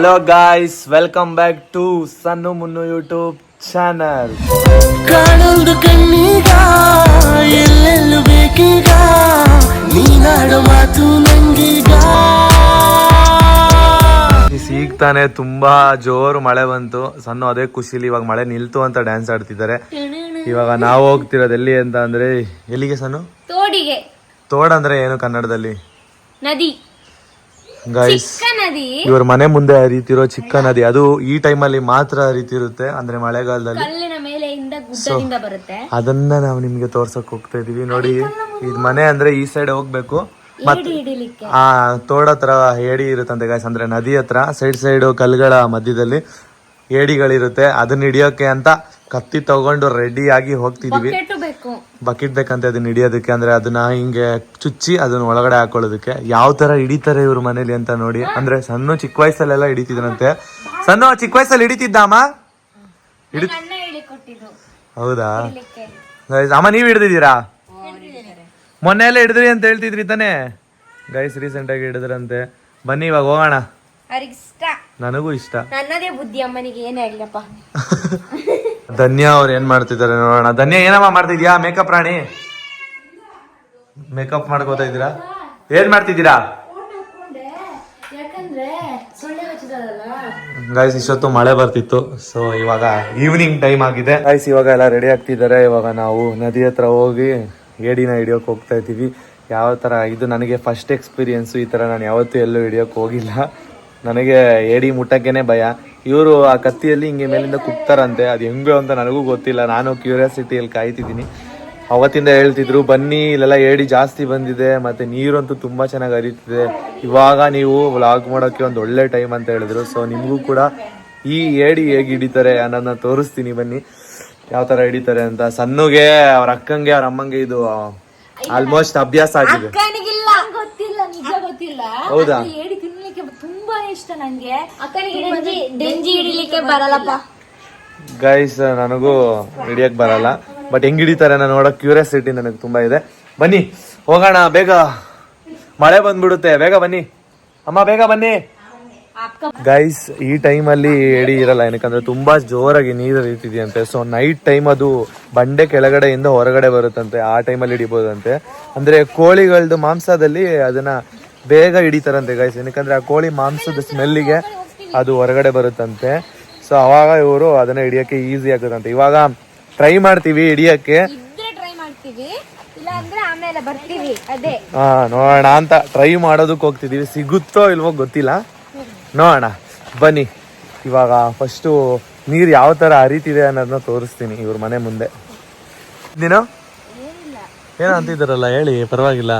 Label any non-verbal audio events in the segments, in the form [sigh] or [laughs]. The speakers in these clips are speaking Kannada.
Hello guys welcome back to Sannu Munnu YouTube channel ಕಾಣೊಂದು ಕಣ್ಣೀಗ ಎಲ್ಲೆಲ್ಲೂ ಬೇಕೀಗ ನೀನಾಡೋ ಮಾತು ನಂಗೀಗ. ಈಗ ತಾನೇ ತುಂಬಾ ಜೋರು ಮಳೆ ಬಂತು. ಸಣ್ಣ ಅದೇ ಖುಷಿಲಿ ಇವಾಗ ಮಳೆ ನಿಲ್ತು ಅಂತ ಡ್ಯಾನ್ಸ್ ಆಡ್ತಿದ್ದಾರೆ. ಇವಾಗ ನಾವು ಹೋಗ್ತಿರೋದು ಎಲ್ಲಿ ಅಂತ ಅಂದ್ರೆ ಎಲ್ಲಿಗೆ ಸಣ್ಣ ತೋಡಿಗೆ. ತೋಡ ಅಂದ್ರೆ ಏನು ಕನ್ನಡದಲ್ಲಿ? ನದಿ. ಗೈಸ್ ಇವ್ರ ಮನೆ ಮುಂದೆ ಹರಿತಿರೋ ಚಿಕ್ಕ ನದಿ ಅದು ಈ ಟೈಮಲ್ಲಿ ಮಾತ್ರ ಹರಿತಿರುತ್ತೆ ಅಂದ್ರೆ ಮಳೆಗಾಲದಲ್ಲಿ. ಅದನ್ನ ನಾವು ನಿಮ್ಗೆ ತೋರ್ಸಕ್ ಹೋಗ್ತಾ ಇದೀವಿ. ನೋಡಿ ಇದ್ ಮನೆ ಅಂದ್ರೆ ಈ ಸೈಡ್ ಹೋಗ್ಬೇಕು. ಮತ್ ಏಡಿ ಆ ತೋಡ ಹತ್ರ ಏಡಿ ಇರುತ್ತಂತೆ ಗಾಯ್ಸ್ ಅಂದ್ರೆ ನದಿ ಹತ್ರ. ಸೈಡ್ ಸೈಡ್ ಕಲ್ಗಳ ಮಧ್ಯದಲ್ಲಿ ಏಡಿಗಳಿರುತ್ತೆ. ಅದನ್ನ ಹಿಡಿಯೋಕೆ ಅಂತ ಕತ್ತಿ ತಗೊಂಡು ರೆಡಿ ಆಗಿ ಹೋಗ್ತಿದೀವಿ. ಬಕೆಟ್ ಬೇಕಂತ ಅದನ್ನ ಹಿಡಿಯೋದಕ್ಕೆ ಅಂದ್ರೆ ಅದನ್ನ ಹಿಂಗೆ ಚುಚ್ಚಿ ಅದನ್ನ ಒಳಗಡೆ ಹಾಕೊಳ್ಳೋದಕ್ಕೆ. ಯಾವ ತರ ಹಿಡಿತಾರೆ ಇವ್ರ ಮನೇಲಿ ಅಂತ ನೋಡಿ. ಅಂದ್ರೆ ಸಣ್ಣ ಚಿಕ್ಕ ವಯಸ್ಸಲ್ಲೆಲ್ಲ ಹಿಡಿತಿದ್ರಂತೆ. ಸಣ್ಣ ಚಿಕ್ಕ ವಯಸ್ಸಲ್ಲಿ ಹಿಡಿತಿದ್ದಾಮ ಹಿಡಿ ಹೌದಾ? ಅಮ್ಮ ನೀವ್ ಹಿಡ್ದಿದ್ದೀರಾ? ಮೊನ್ನೆ ಎಲ್ಲ ಹಿಡಿದ್ರಿ ಅಂತ ಹೇಳ್ತಿದ್ರಿ ತಾನೇ? ಗೈಸ್ ರೀಸೆಂಟ್ ಆಗಿ ಹಿಡಿದ್ರಂತೆ. ಬನ್ನಿ ಇವಾಗ ಹೋಗೋಣ. ನನಗೂ ಇಷ್ಟ. ನನ್ನದೇ ಬುದ್ಧಿ ಅಮ್ಮನಿಗೆ ಏನೇ ಆಗ್ಲಪ್ಪ [laughs] ಧನ್ಯ ಅವ್ರು ಏನ್ ಮಾಡ್ತಿದ್ದಾರೆ ನೋಡೋಣ. ಧನ್ಯ, ಏನಮ್ಮ ಮಾಡ್ತಿದ್ಯಾ? ಮೇಕಪ್ ರಾಣಿ? ಮೇಕಪ್ ಮಾಡ್ಕೋತಾ ಇದ್ದೀರಾ? ಏನ್ ಮಾಡ್ತಿದ್ದೀರಾ? ಗೈಸ್ ಇಷ್ಟೊತ್ತು ಮಳೆ ಬರ್ತಿತ್ತು. ಸೊ ಇವಾಗ ಈವ್ನಿಂಗ್ ಟೈಮ್ ಆಗಿದೆ. ಗೈಸ್ ಇವಾಗ ಎಲ್ಲ ರೆಡಿ ಆಗ್ತಿದ್ದಾರೆ. ಇವಾಗ ನಾವು ನದಿ ಹತ್ರ ಹೋಗಿ ಏಡಿನ ಹಿಡಿಯೋಕೆ ಹೋಗ್ತಾ ಇದ್ದೀವಿ. ಯಾವ ಥರ ಇದು ನನಗೆ ಫಸ್ಟ್ ಎಕ್ಸ್ಪೀರಿಯೆನ್ಸು ಈ ಥರ ನಾನು ಯಾವತ್ತೂ ಎಲ್ಲೂ ಹಿಡಿಯೋಕೆ ಹೋಗಿಲ್ಲ. ನನಗೆ ಏಡಿ ಮುಟ್ಟಕ್ಕೇನೆ ಭಯ. ಇವರು ಆ ಕತ್ತಿಯಲ್ಲಿ ಹಿಂಗೆ ಮೇಲಿಂದ ಕುಗ್ತಾರಂತೆ ಅದು ಹೆಂಗೆ ಅಂತ ನನಗೂ ಗೊತ್ತಿಲ್ಲ. ನಾನು ಕ್ಯೂರಿಯಾಸಿಟಿಯಲ್ಲಿ ಕಾಯ್ತಿದ್ದೀನಿ. ಅವತ್ತಿಂದ ಹೇಳ್ತಿದ್ರು, ಬನ್ನಿ, ಇಲ್ಲೆಲ್ಲ ಏಡಿ ಜಾಸ್ತಿ ಬಂದಿದೆ. ಮತ್ತೆ ನೀರಂತೂ ತುಂಬಾ ಚೆನ್ನಾಗಿ ಹರಿತಿದೆ. ಇವಾಗ ನೀವು ವ್ಲಾಗ್ ಮಾಡೋಕೆ ಒಂದು ಒಳ್ಳೆ ಟೈಮ್ ಅಂತ ಹೇಳಿದ್ರು. ಸೊ ನಿಮಗೂ ಕೂಡ ಈ ಏಡಿ ಹೇಗೆ ಹಿಡಿತಾರೆ ಅನ್ನೋದನ್ನ ತೋರಿಸ್ತೀನಿ ಬನ್ನಿ. ಯಾವ ತರ ಹಿಡಿತಾರೆ ಅಂತ. ಸಣ್ಣಗೆ ಅವ್ರ ಅಕ್ಕಂಗೆ, ಅವ್ರ ಅಮ್ಮಂಗೆ ಇದು ಆಲ್ಮೋಸ್ಟ್ ಅಭ್ಯಾಸ ಆಗಿದೆ. ಅಕ್ಕನಿಗಿಲ್ಲ. ಗೊತ್ತಿಲ್ಲ ನಿಜ ಗೊತ್ತಿಲ್ಲ. ಹೌದಾ? ಏಡಿ ತಿನ್ಲಿಕ್ಕೆ ತುಂಬಾ ಇಷ್ಟ ನಂಗೆ. ಅಕ್ಕನಿಗೆ ಡೆಂಜಿ ಡೆಂಜಿ ಹಿಡಿಲಿಕ್ಕೆ ಬರಲ್ಲಪ್ಪ. ಗೈಸ್ ನನಗೂ ಹಿಡಿಯಕ್ ಬರಲ್ಲ. ಬಟ್ ಹೆಂಗ್ ಹಿಡಿತಾರೆ ನಾನು ನೋಡಕ್ ಕ್ಯೂರಿಯಾಸಿಟಿ ನನಗೆ ತುಂಬಾ ಇದೆ. ಬನ್ನಿ ಹೋಗೋಣ. ಬೇಗ. ಮಳೆ ಬಂದ್ಬಿಡುತ್ತೆ. ಬೇಗ ಬನ್ನಿ. ಅಮ್ಮ ಬೇಗ ಬನ್ನಿ. ಗೈಸ್ ಈ ಟೈಮಲ್ಲಿ ಎಡಿ ಇರಲ್ಲ ಏನಕ್ಕಂದ್ರೆ ತುಂಬಾ ಜೋರಾಗಿ ನೀರು ಹರಿತಿದೆಯಂತೆ ಸೊ ನೈಟ್ ಟೈಮ್ ಅದು ಬಂಡೆ ಕೆಳಗಡೆಯಿಂದ ಹೊರಗಡೆ ಬರುತ್ತಂತೆ ಆ ಟೈಮಲ್ಲಿ ಹಿಡಿಬೋದಂತೆ. ಅಂದ್ರೆ ಕೋಳಿಗಳದ್ದು ಮಾಂಸದಲ್ಲಿ ಅದನ್ನ ಬೇಗ ಹಿಡಿತಾರಂತೆ ಗೈಸ್ ಏನಕ್ಕಂದ್ರೆ ಆ ಕೋಳಿ ಮಾಂಸದ ಸ್ಮೆಲ್ಲಿಗೆ ಅದು ಹೊರಗಡೆ ಬರುತ್ತಂತೆ. ಸೊ ಅವಾಗ ಇವರು ಅದನ್ನ ಹಿಡಿಯಕ್ಕೆ ಈಸಿ ಆಗುತ್ತಂತೆ ಇವಾಗ ಟ್ರೈ ಮಾಡ್ತೀವಿ ಹಿಡಿಯಕ್ಕೆ. ಹಾ ನೋಡೋಣ ಅಂತ ಟ್ರೈ ಮಾಡೋದಕ್ಕೆ ಹೋಗ್ತಿದೀವಿ. ಸಿಗುತ್ತೋ ಇಲ್ವೋ ಗೊತ್ತಿಲ್ಲ. ನೋಡೋಣ. ಬನ್ನಿ. ಇವಾಗ ಫಸ್ಟು ನೀರು ಯಾವ ಥರ ಹರಿತಿದೆ ಅನ್ನೋದನ್ನ ತೋರಿಸ್ತೀನಿ ಇವ್ರ ಮನೆ ಮುಂದೆ. ನೀನು? ಏನೋ ಅಂತಿದ್ದಾರಲ್ಲ ಹೇಳಿ ಪರವಾಗಿಲ್ಲ.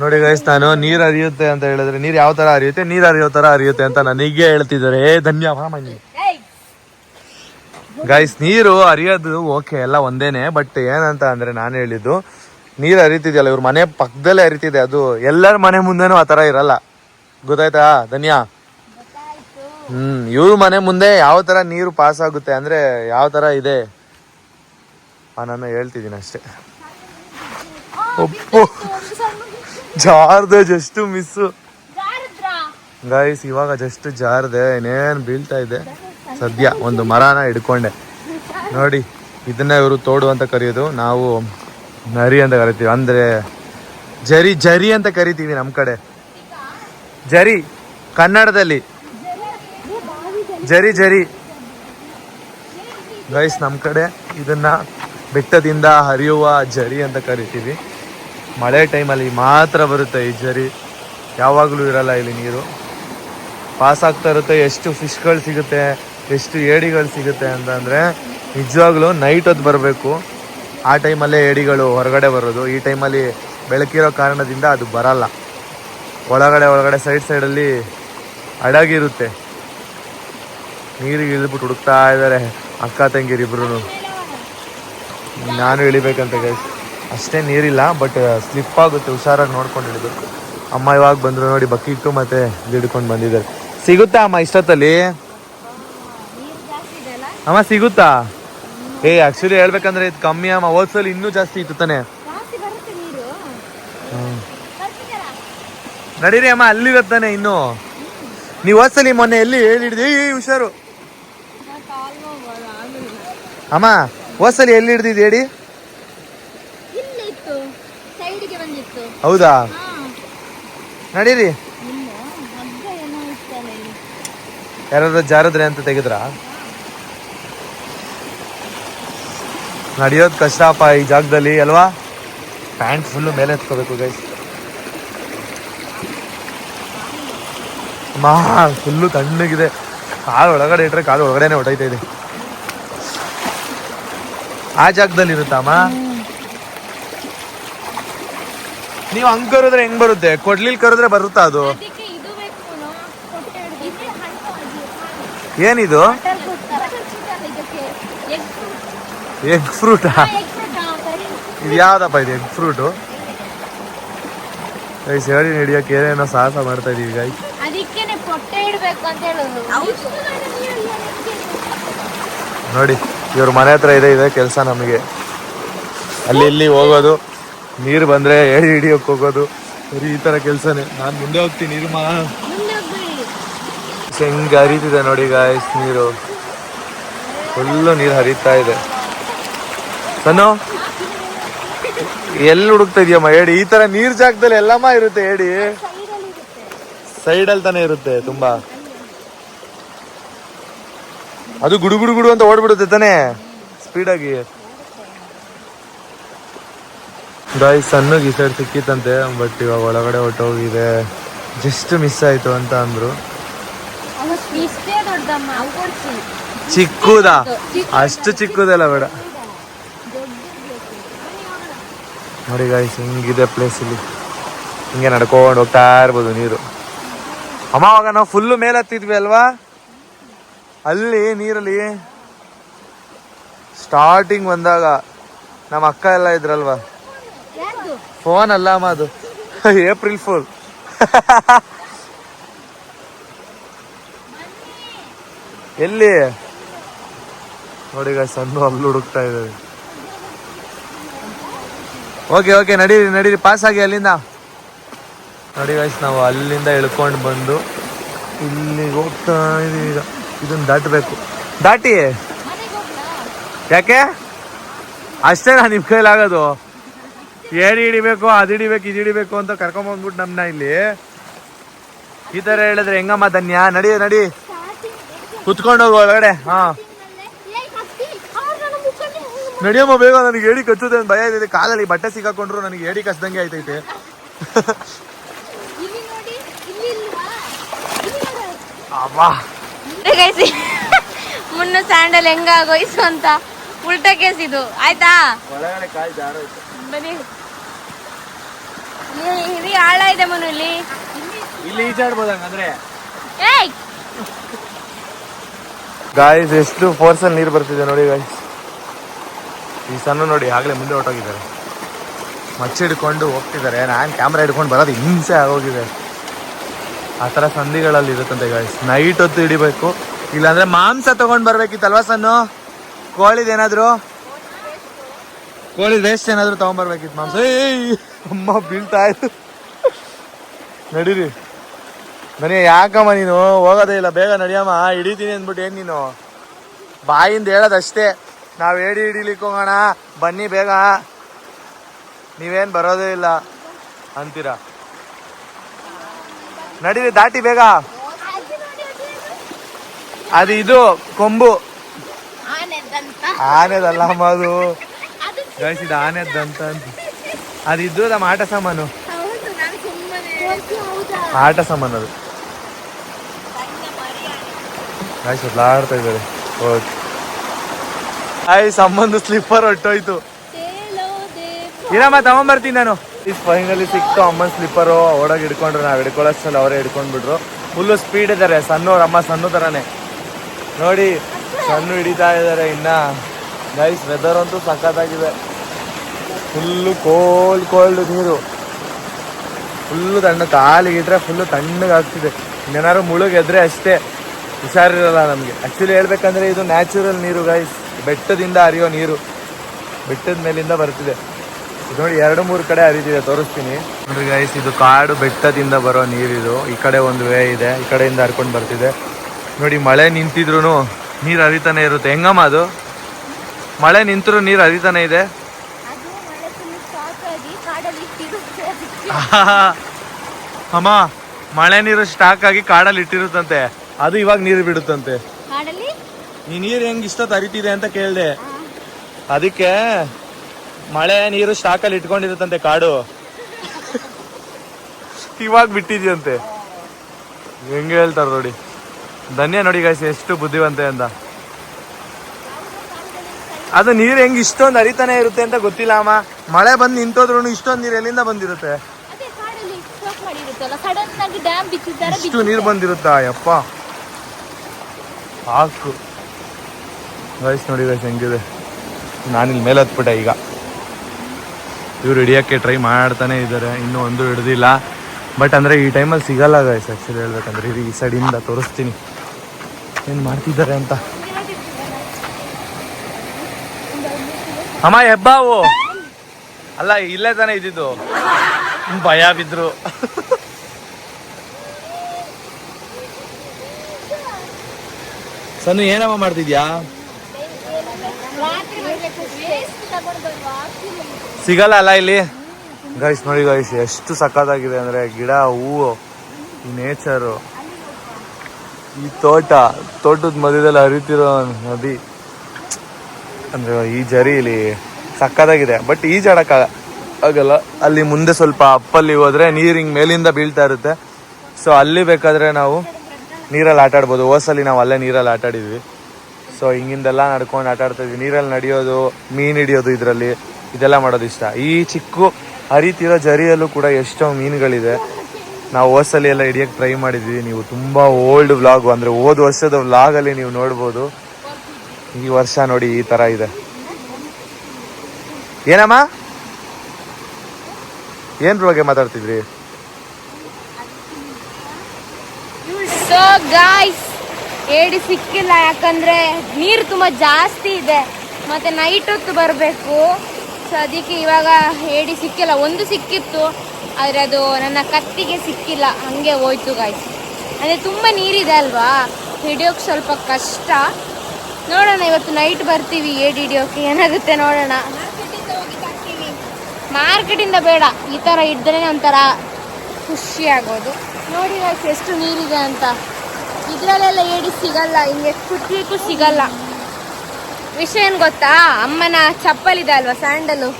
ನೋಡಿ ಗೈಸ್ ನಾನು ನೀರು ಹರಿಯುತ್ತೆ ಅಂತ ಹೇಳಿದ್ರೆ ನೀರು ಯಾವ ತರ ಹರಿಯುತ್ತೆ? ನೀರು ಹರಿಯೋ ತರ ಹರಿಯುತ್ತೆ ಅಂತ ನನಗೆ ಹೇಳ್ತಿದ್ದಾರೆ. ಏ ಧನ್ಯ ಮಾಮನಿ ಗೈಸ್ ನೀರು ಹರಿಯೋದು ಓಕೆ ಎಲ್ಲ ಒಂದೇನೆ ಬಟ್ ಏನಂತ ಅಂದ್ರೆ ನಾನು ಹೇಳಿದ್ದು ನೀರು ಹರಿತಿದೆಯಲ್ಲ ಇವ್ರ ಮನೆ ಪಕ್ಕದಲ್ಲೇ ಹರಿತಿದೆ ಅದು ಎಲ್ಲರ ಮನೆ ಮುಂದೆನೂ ಆ ತರ ಇರಲ್ಲ. ಗೊತ್ತಾಯ್ತಾ ಧನ್ಯಾ? ಹ್ಮ್ ಇವ್ರ ಮನೆ ಮುಂದೆ ಯಾವ ತರ ನೀರು ಪಾಸ್ ಆಗುತ್ತೆ ಅಂದ್ರೆ ಯಾವ ತರ ಇದೆ? ನಾನು ಹೇಳ್ತಿದ್ದೀನಿ ಅಷ್ಟೇ. ಒಪ್ಪು ಜಾರ್ದೆ ಜಸ್ಟ್ ಮಿಸ್ಸು ಗೈಸ್ ಇವಾಗ ಜಸ್ಟ್ ಜಾರ್ದೆ ಇನ್ನೇನ್ ಬೀಳ್ತಾ ಇದೆ? ಸದ್ಯ ಒಂದು ಮರನ ಹಿಡ್ಕೊಂಡೆ. ನೋಡಿ ಇದನ್ನ ಇವರು ತೋಡು ಅಂತ ಕರೆಯೋದು. ನಾವು ನರಿ ಅಂತ ಕರಿತೀವಿ. ಅಂದ್ರೆ ಜರಿ ಜರಿ ಅಂತ ಕರಿತೀವಿ ನಮ್ಮ ಕಡೆ. ಜರಿ, ಕನ್ನಡದಲ್ಲಿ. ಜರಿ ಜರಿ. ಗೈಸ್ ನಮ್ಮ ಕಡೆ ಇದನ್ನ ಬೆಟ್ಟದಿಂದ ಹರಿಯುವ ಜರಿ ಅಂತ ಕರಿತೀವಿ. ಮಳೆ ಟೈಮಲ್ಲಿ ಮಾತ್ರ ಬರುತ್ತೆ ಈ ಜರಿ. ಯಾವಾಗಲೂ ಇರಲ್ಲ ಇಲ್ಲಿ ನೀರು. ಪಾಸ್ ಆಗ್ತಾ ಇರುತ್ತೆ, ಎಷ್ಟು ಫಿಶ್ಗಳು ಸಿಗುತ್ತೆ, ಎಷ್ಟು ಏಡಿಗಳು ಸಿಗುತ್ತೆ ಅಂತಂದರೆ, ನಿಜವಾಗ್ಲೂ ನೈಟ್ ಹೊತ್ತು ಬರಬೇಕು. ಆ ಟೈಮಲ್ಲೇ ಏಡಿಗಳು ಹೊರಗಡೆ ಬರೋದು. ಈ ಟೈಮಲ್ಲಿ ಬೆಳಕಿರೋ ಕಾರಣದಿಂದ ಅದು ಬರಲ್ಲ. ಒಳಗಡೆ ಒಳಗಡೆ ಸೈಡ್ ಸೈಡಲ್ಲಿ ಅಡಗಿರುತ್ತೆ ನೀರಿಗೆ ಇಳಿದ್ಬಿಟ್ಟು ಹುಡುಕ್ತಾ ಇದ್ದಾರೆ ಅಕ್ಕ ತಂಗಿರಿಬ್ರು ನಾನು ಇಳಿಬೇಕಂತ ಗೈಸ್ ಅಷ್ಟೇ ನೀರಿಲ್ಲ ಬಟ್ ಸ್ಲಿಪ್ ಆಗುತ್ತೆ, ಹುಷಾರಾಗಿ ನೋಡ್ಕೊಂಡು ಇಳಿಬೇಕು. ಅಮ್ಮ ಇವಾಗ ಬಂದ್ರು ನೋಡಿ, ಬಕ್ಕಿಟ್ಟು ಮತ್ತೆ ಹಿಡ್ಕೊಂಡು ಬಂದಿದ್ದಾರೆ. ಸಿಗುತ್ತಾ ಅಮ್ಮ ಇಷ್ಟೊತ್ತಲ್ಲಿ? ಅಮ್ಮ, ಸಿಗುತ್ತಾ? ಏ ಆಕ್ಚುಲಿ ಹೇಳ್ಬೇಕಂದ್ರೆ ಇದು ಕಮ್ಮಿ ಅಮ್ಮ, ಹೋದ್ಸಲ ಇನ್ನೂ ಜಾಸ್ತಿ ಇತ್ತು ತಾನೆ. ನಡೀರಿ ಅಮ್ಮ ಅಲ್ಲಿ ತಾನೆ ಇನ್ನು. ನೀವು ಹೋದ್ಸಲಿ ಮೊನ್ನೆ ಎಲ್ಲಿ ಹೇಳಿಡ್ದಿ ಹುಷಾರು. ಅಮ್ಮ ಹೋದ್ಸಲಿ ಎಲ್ಲಿ ಹಿಡ್ದಿದ್ದು ಹೇಳಿ? ಹೌದಾ? ನಡೀರಿ. ಯಾರಾದ್ರೂ ಜಾರದ್ರೆ ಅಂತ ತೆಗೆದ್ರಾ? ನಡೆಯೋದು ಕಷ್ಟಪ್ಪ ಈ ಜಾಗದಲ್ಲಿ ಅಲ್ವಾ? ಪ್ಯಾಂಟ್ ಫುಲ್ಲು ಮೇಲೆ ಎತ್ಕೋಬೇಕು ಗೈಸ್ ಮಾ ಫುಲ್ಲು ತಣ್ಣಗಿದೆ. ಕಾಲು ಒಳಗಡೆ ಇಟ್ರೆ ಕಾಲು ಒಳಗಡೆನೆ ಹೊಟ್ಟೈತಾ ಇದೆ. ಆ ಜಾಗದಲ್ಲಿ ಇರುತ್ತಮ್ಮ ನೀವು ಹಂಗ್ ಕರೆದ್ರೆ ಹೆಂಗ್ ಬರುತ್ತೆ? ಕೊಡ್ಲಿಲ್ ಕರೆದ್ರೆ ಬರುತ್ತಾ ಅದು? ಏನಿದು? ಎಗ್ ಫ್ರೂಟಾ ಇದು ಯಾವ್ದಪ್ಪ ಇದು ಎಗ್ ಫ್ರೂಟು ಗೈಸ್ ಹೇಳಿ ಹಿಡಿಯೋಕೆ ಏನೇನೋ ಸಾಹಸ ಮಾಡ್ತಾ ಇದೀವಿ ಅಂತ ನೋಡಿ ಇವ್ರ ಮನೆ ಹತ್ರ ಇದೆ ಇದೆ ಕೆಲಸ ನಮಗೆ. ಅಲ್ಲಿ ಇಲ್ಲಿ ಹೋಗೋದು ನೀರು ಬಂದ್ರೆ ಎಳೆ ಹಿಡಿಯೋಕೆ ಹೋಗೋದು ಸರಿ ಈ ಥರ ಕೆಲಸನೇ. ನಾನು ಮುಂದೆ ಹೋಗ್ತೀನಿ ನೀರು ಮಾ ಹರಿತಿದೆ ನೋಡಿ ಗಾಯ್ಸ್ ನೀರು. ಫುಲ್ಲು ನೀರು ಹರಿತಾ ಇದೆ. ಸನ್ನು ಎಲ್ಲಿ ಹುಡುಕ್ತಾ ಇದೆಯಮ್ಮ ಹೇಳಿ? ಈ ತರ ನೀರ್ ಜಾಗದಲ್ಲಿ ಎಲ್ಲಮ್ಮ ಇರುತ್ತೆ ಹೇಳಿ? ಸೈಡಲ್ಲಿ ತಾನೇ ಇರುತ್ತೆ ತುಂಬಾ. ಅದು ಗುಡು ಗುಡು ಗುಡು ಅಂತ ಓಡ್ಬಿಡುತ್ತೆ ತಾನೇ. ಸ್ಪೀಡಾಗಿ ಗಾಯ್ಸ್ ಸಣ್ಣ ಈ ಸೈಡ್ ಸಿಕ್ಕಿತ್ತಂತೆ ಬಟ್ ಇವಾಗ ಒಳಗಡೆ ಹೊಟ್ಟೋಗಿದೆ ಜಸ್ಟ್ ಮಿಸ್ ಆಯ್ತು ಅಂತ ಅಂದ್ರು. ಚಿಕ್ಕದ? ಅಷ್ಟು ಚಿಕ್ಕದಲ್ಲ ಬೇಡ. ನೋಡಿ ಗಾಯ್ಸ್ ಹಿಂಗಿದೆ ಪ್ಲೇಸ್ ಇಲ್ಲಿ. ಹಿಂಗೆ ನಡ್ಕೊಂಡು ಹೋಗ್ತಾ ಇರ್ಬೋದು ನೀರು. ಅವಾಗ ನಾವು ಫುಲ್ಲು ಮೇಲೆ ಹತ್ತಿದ್ವಿ ಅಲ್ವಾ? ಅಲ್ಲಿ ನೀರಲ್ಲಿ ಸ್ಟಾರ್ಟಿಂಗ್ ಬಂದಾಗ ನಮ್ಮ ಅಕ್ಕ ಎಲ್ಲ ಇದ್ರಲ್ವಾ? ಫೋನ್ ಅಲ್ಲ ಅಮ್ಮ ಅದು. ಏಪ್ರಿಲ್ ಫುಲ್ ಎಲ್ಲಿ? ನೋಡಿ ಸಣ್ಣ ಅಲ್ಲಿ ಹುಡುಕ್ತಾ ಇದ್ದಾರೆ. ಓಕೆ ಓಕೆ ನಡೀರಿ ನಡೀರಿ ಪಾಸ್ ಆಗಿ ಅಲ್ಲಿಂದ. ನೋಡಿ ಗೈಸ್ ನಾವು ಅಲ್ಲಿಂದ ಇಳ್ಕೊಂಡು ಬಂದು ಇಲ್ಲಿಗೆ ಹೋಗ್ತಾ ಇದೀವಿ ಈಗ. ಇದನ್ನ ದಾಟಬೇಕು. ದಾಟಿ? ಯಾಕೆ? ಅಷ್ಟೇ ನಾ ನಿಮ್ಮ ಕೈಲಾಗೋದು ಏಡಿ ಹಿಡಿಬೇಕು, ಅದು ಹಿಡಿಬೇಕು, ಇದು ಹಿಡಿಬೇಕು ಅಂತ ಕರ್ಕೊಂಬಂದ್ಬಿಟ್ಟು ನಮ್ಮನ್ನ ಇಲ್ಲಿ. ಈ ಥರ ಹೇಳಿದ್ರೆ ಹೆಂಗಮ್ಮ ಧನ್ಯ? ನಡಿ ನಡಿ. ಕುತ್ಕೊಂಡು ಹೋಗು ಒಳಗಡೆ. ಹಾಂ. ನಡಿಯಮ್ಮ, ಬೇಗ, ನನಗೆ ಏಡಿ ಕಚ್ಚುತ್ತೆ ಭಯ ಇದೆ. ಕಾಲಲ್ಲಿ ಬಟ್ಟೆ ಸಿಕ್ಕಾಕೊಂಡ್ರು ನನಗೆ ಏಡಿ ಕಚ್ದಂಗೆ ಆಯ್ತೈತೆ [laughs] ಇಲ್ಲಿ ನೋಡಿ ಇಲ್ಲಿ ಇಲ್ವಾ ಅಮ್ಮ ಗೈಸಿ [laughs] ಮುನ್ನ ಸ್ಯಾಂಡಲ್ ಹೆಂಗಾಗೋಯ್ಸು ಅಂತ ಉಲ್ಟ ಕೇಸ್ ಇದು ಆಯ್ತಾ? ಒಳಗಡೆ ಕಾಯಿ ಜಾರೋಯ್ತು ಬನ್ನಿ. ಇಲ್ಲಿ- ಆಳ ಇದೆ ಮನು ಇಲ್ಲಿ. ಇಲ್ಲಿ ಈಜಾಡ್ಬೋದು ಹಂಗಂದ್ರೆ ಏಯ್! ಗಾಯ್ಸ್ ಎಷ್ಟು ಫೋರ್ಸಲ್ಲಿ ನೀರು ಬರ್ತಿದೆ ನೋಡಿ ಗಾಯ್ಸ್ ಈ ಸಣ್ಣ ನೋಡಿ ಆಗ್ಲೇ ಮುಂದೆ ಹೊಟ್ಟೋಗಿದ್ದಾರೆ ಮಚ್ಚಿ ಹಿಡ್ಕೊಂಡು ಹೋಗ್ತಿದ್ದಾರೆ. ನಾನು ಕ್ಯಾಮ್ರಾ ಹಿಡ್ಕೊಂಡು ಬರೋದು ಹಿಂಸೆ ಆಗೋಗಿದೆ. ಆ ಥರ ಸಂಧಿಗಳಲ್ಲಿ ಇರುತ್ತಂತೆ ಗಾಯ್ಸ್ ನೈಟ್ ಹೊತ್ತು ಹಿಡಿಬೇಕು. ಇಲ್ಲಾಂದ್ರೆ ಮಾಂಸ ತಗೊಂಡ್ ಬರ್ಬೇಕಿತ್ತಲ್ವಾ ಸಣ್ಣ ಕೋಳಿದೇನಾದ್ರು ಕೋಳಿ ವೇಸ್ಟ್ ಏನಾದ್ರು ತಗೊಂಡ್ಬರ್ಬೇಕಿತ್ತು ಮಾಂಸ. ಅಮ್ಮ ಬೀಳ್ತಾ ಇತ್ತು ನಡೀರಿ. ಮನೆ ಯಾಕಮ್ಮ ನೀನು? ಹೋಗೋದೇ ಇಲ್ಲ. ಬೇಗ ನಡಿಯಮ್ಮ. ಹಿಡಿತೀನಿ ಅಂದ್ಬಿಟ್ಟು ಏನು ನೀನು? ಬಾಯಿಂದ ಹೇಳೋದಷ್ಟೇ. ನಾವು ಏಡಿ ಹಿಡಿಲಿಕ್ಕೆ ಹೋಗೋಣ. ಬನ್ನಿ ಬೇಗ. ನೀವೇನು ಬರೋದೇ ಇಲ್ಲ. ಅಂತೀರಾ? ನಡೀರಿ ದಾಟಿ ಬೇಗ. ಅದು ಇದು ಕೊಂಬು. ಆನೆದಂತ. ಆನೆದಲ್ಲ ಅಮ್ಮ ಅದು ಗೈಸ್ ಇದು ಆನೆದ್ದಂತ ಅದು ಇದ್ದು ನಮ್ಮ ಆಟ ಸಾಮಾನು. ಹೌದು ನಾನು ಸುಮ್ಮನೆ. ಹೌದಾ ಆಟ ಸಾಮಾನು ಅದು. ಗಾಯ್ಸ್ ಆಡ್ತಾ ಇದ್ದಾರೆ. ಓಕೆ ಆಯ್ ಸಂಬಂಧ ಸ್ಲಿಪ್ಪರ್ ಹೊಟ್ಟೋಯ್ತು ಇರಮ್ಮ ತಗೊಂಬರ್ತೀನಿ ನಾನು. ಈ ಫೈನಲಿ ಸಿಕ್ತು. ಅಮ್ಮನ ಸ್ಲಿಪ್ಪರು ಓಡೋಗಿ ಹಿಡ್ಕೊಂಡ್ರು. ನಾವು ಹಿಡ್ಕೊಳ್ಳೋಷ್ಟಲ್ಲಿ ಅವರೇ ಹಿಡ್ಕೊಂಡ್ಬಿಟ್ರು. ಫುಲ್ಲು ಸ್ಪೀಡ್ ಇದ್ದಾರೆ. ಸಣ್ಣವ್ರು, ಅಮ್ಮ ಸಣ್ಣ ಥರನೇ ನೋಡಿ, ಸಣ್ಣ ಹಿಡಿತಾ ಇದ್ದಾರೆ ಇನ್ನ. ನೈಸ್ ವೆದರ್ ಅಂತೂ ಸಖತ್ತಾಗಿದೆ. ಫುಲ್ಲು ಕೋಲ್ಡ್ ಕೋಲ್ಡ್ ನೀರು. ಫುಲ್ಲು ತಣ್ಣ ಕಾಲಿಗೆ ಇಟ್ರೆ ಫುಲ್ಲು ತಣ್ಣಗೆ ಆಗ್ತಿದೆ. ಇನ್ನೇನಾದ್ರು ಮುಳುಗೆದ್ರೆ ಅಷ್ಟೇ. ಹುಷಾರಿರಲ್ಲ ನಮಗೆ. ಆ್ಯಕ್ಚುಲಿ ಹೇಳ್ಬೇಕಂದ್ರೆ ಇದು ನ್ಯಾಚುರಲ್ ನೀರು ಗೈಸ್ ಬೆಟ್ಟದಿಂದ ಹರಿಯೋ ನೀರು. ಬೆಟ್ಟದ ಮೇಲಿಂದ ಬರ್ತಿದೆ. ನೋಡಿ ಎರಡು ಮೂರು ಕಡೆ ಹರಿದಿದೆ ತೋರಿಸ್ತೀನಿ. ನೋಡಿ ಗೈಸ್ ಇದು ಕಾಡು ಬೆಟ್ಟದಿಂದ ಬರೋ ನೀರಿದು. ಈ ಕಡೆ ಒಂದು ವೇ ಇದೆ ಈ ಕಡೆಯಿಂದ ಹರ್ಕೊಂಡು ಬರ್ತಿದೆ. ನೋಡಿ ಮಳೆ ನಿಂತಿದ್ರು ನೀರು ಹರಿತಾನೆ ಇರುತ್ತೆ. ಹೆಂಗಮ್ಮ ಅದು? ಮಳೆ ನಿಂತರೂ ನೀರು ಹರಿತಾನೆ ಇದೆ? [laughs] ಅಮ್ಮ ಮಳೆ ನೀರು ಸ್ಟಾಕ್ ಆಗಿ ಕಾಡಲ್ಲಿ ಇಟ್ಟಿರುತ್ತಂತೆ. ಅದು ಇವಾಗ ನೀರು ಬಿಡುತ್ತಂತೆ. ಈ ನೀರು ಹೆಂಗ್ ಇಷ್ಟೊತ್ತು ಹರಿತಿದೆ ಅಂತ ಕೇಳ್ದೆ. ಅದಕ್ಕೆ ಮಳೆ ನೀರು ಸ್ಟಾಕಲ್ಲಿ ಇಟ್ಕೊಂಡಿರುತ್ತಂತೆ ಕಾಡು. ಇವಾಗ ಬಿಟ್ಟಿದ್ಯಂತೆ. ಹೆಂಗೆ ಹೇಳ್ತಾರ ನೋಡಿ. ಧನ್ಯ ನೋಡಿ ಗಾಯ್ಸ್ ಎಷ್ಟು ಬುದ್ಧಿವಂತೆ ಅಂತ. ಅದು ನೀರು ಹೆಂಗ್ ಇಷ್ಟೊಂದು ಹರಿತಾನೆ ಇರುತ್ತೆ ಅಂತ ಗೊತ್ತಿಲ್ಲ ಅಮ್ಮ. ಮಳೆ ಬಂದು ನಿಂತೋದ್ರು ಇಷ್ಟೊಂದು ನೀರು ಎಲ್ಲಿಂದ ಬಂದಿರುತ್ತೆ? ಅದೇ ಕಾಡಲ್ಲಿ ಸ್ಟಾಕ್ ಮಾಡಿರುತ್ತಲ್ಲ ಸಡನ್ ಆಗಿ ಡ್ಯಾಮ್ ಬಿಚ್ಚಿದ್ದಾರೆ ಇಷ್ಟು ನೀರು ಬಂದಿರುತ್ತಾ ಯಪ್ಪ. ಸಾಕು. ಗೈಸ್ ನೋಡಿ ಗೈಸ್ ಹೆಂಗಿದೆ. ನಾನಿಲ್ಲಿ ಮೇಲೆ ಹತ್ಬಿಟ್ಟೆ ಈಗ. ಇವ್ರು ಹಿಡಿಯೋಕ್ಕೆ ಟ್ರೈ ಮಾಡ್ತಾನೆ ಇದ್ದಾರೆ ಇನ್ನೂ ಒಂದು ಹಿಡ್ದಿಲ್ಲ. ಬಟ್ ಅಂದರೆ ಈ ಟೈಮಲ್ಲಿ ಸಿಗಲ್ಲ ಗೈಸ್ ಆ್ಯಕ್ಚುಲಿ ಹೇಳ್ಬೇಕಂದ್ರೆ. ಈ ಸೈಡಿಂದ ತೋರಿಸ್ತೀನಿ. ಏನು ಮಾಡ್ತಿದ್ದಾರೆ ಅಂತ. ಅಮ್ಮ, ಹೆಬ್ಬಾವು. ಅಲ್ಲ, ಇಲ್ಲೇ ತಾನೇ ಇದ್ದಿದ್ದು. ಭಯ ಬಿದ್ರು. ಸನ್ನು ಏನಮ್ಮ ಮಾಡ್ತಿದ್ಯಾ ರಾತ್ರಿ ಬರ್ಬೇಕು ವೇಸ್ಟ್ ತಗೊಂಡು ಬರುವ ಸಿಗಲ್ಲ ಅಲ್ಲ ಇಲ್ಲಿ? ಗೈಸ್ ನೋಡಿ ಗೈಸ್ ಎಷ್ಟು ಸಕ್ಕತ್ತಾಗಿದೆ ಅಂದ್ರೆ ಗಿಡ, ಹೂವು, ಈ ನೇಚರು ಈ ತೋಟ, ತೋಟದ ಮಧ್ಯದಲ್ಲಿ ಹರಿತಿರೋ ನದಿ. ಅಂದ್ರೆ ಈ ಜರಿ ಇಲ್ಲಿ ಸಕ್ಕತ್ತಾಗಿದೆ ಬಟ್ ಈಜಾಡಕ್ ಆ- ಆಗಲ್ಲ. ಅಲ್ಲಿ ಮುಂದೆ ಸ್ವಲ್ಪ ಅಪ್ಪಲ್ಲಿ ಹೋದ್ರೆ ನೀರು ಹಿಂಗ್ ಮೇಲಿಂದ ಬೀಳ್ತಾ ಇರುತ್ತೆ. ಸೊ ಅಲ್ಲಿ ಬೇಕಾದ್ರೆ ನಾವು ನೀರಲ್ಲಿ ಆಟ ಆಡ್ಬೋದು ಓಸಲ್ಲಿ ನಾವು ಅಲ್ಲೇ ನೀರಲ್ಲಿ ಆಟ ಆಡಿದ್ವಿ ಸೊ ಹಿಂಗಿಂದೆಲ್ಲ ನಡ್ಕೊಂಡು ಆಟ ಆಡ್ತಾ ಇದ್ವಿ. ನೀರಲ್ಲಿ ನಡೆಯೋದು, ಮೀನು ಹಿಡಿಯೋದು ಇದರಲ್ಲಿ, ಇದೆಲ್ಲ ಮಾಡೋದು ಇಷ್ಟ. ಈ ಚಿಕ್ಕ ಹರಿತಿರೋ ಜರಿಯಲ್ಲೂ ಕೂಡ ಎಷ್ಟೋ ಮೀನುಗಳಿದೆ. ನಾವು ಹೊಸಲ್ಲಿ ಎಲ್ಲ ಹಿಡಿಯೋಕ್ಕೆ ಟ್ರೈ ಮಾಡಿದ್ವಿ. ನೀವು ತುಂಬಾ ಓಲ್ಡ್ ವ್ಲಾಗು ಅಂದ್ರೆ ಹೋದ ವರ್ಷದ ವ್ಲಾಗ್ ಅಲ್ಲಿ ನೀವು ನೋಡ್ಬೋದು. ಈ ವರ್ಷ ನೋಡಿ ಈ ತರ ಇದೆ. ಏನಮ್ಮ? ಏನ್ ಬಗ್ಗೆ ಮಾತಾಡ್ತಿದ್ರಿ? ಏಡಿ ಸಿಕ್ಕಿಲ್ಲ, ಯಾಕಂದ್ರೆ ನೀರು ತುಂಬಾ ಜಾಸ್ತಿ ಇದೆ. ಮತ್ತೆ ನೈಟ್ ಹೊತ್ತು ಬರಬೇಕು. ಸೊ ಅದಕ್ಕೆ ಇವಾಗ ಏಡಿ ಸಿಕ್ಕಿಲ್ಲ. ಒಂದು ಸಿಕ್ಕಿತ್ತು, ಆದರೆ ಅದು ನನ್ನ ಕತ್ತಿಗೆ ಸಿಕ್ಕಿಲ್ಲ. ಹಂಗೆ ಹೋಯ್ತು ಗಾಯ್ಸ್ ಅಂದರೆ ತುಂಬ ನೀರಿದೆ ಅಲ್ವಾ? ಹಿಡಿಯೋಕೆ ಸ್ವಲ್ಪ ಕಷ್ಟ. ನೋಡೋಣ, ಇವತ್ತು ನೈಟ್ ಬರ್ತೀವಿ ಏಡಿ ಹಿಡಿಯೋಕೆ. ಏನಾಗುತ್ತೆ ನೋಡೋಣ. ಮಾರ್ಕೆಟಿಂದ ಬೇಡ. ಈ ಥರ ಇದ್ದರೆ ಒಂಥರ ಖುಷಿ ಆಗೋದು. ನೋಡಿ ಎಷ್ಟು ನೀರಿದೆ ಅಂತ. ಇದ್ರಲ್ಲೆಲ್ಲ ಏಡಿ ಸಿಗಲ್ಲ, ಹಿಂಗೆ ಕುಟ್ಲಿಕ್ಕೂ ಸಿಗಲ್ಲ. ವಿಷಯ ಏನು ಗೊತ್ತಾ? ಅಮ್ಮನ ಚಪ್ಪಲ್ ಇದೆ ಅಲ್ವಾ ಸ್ಯಾಂಡಲು?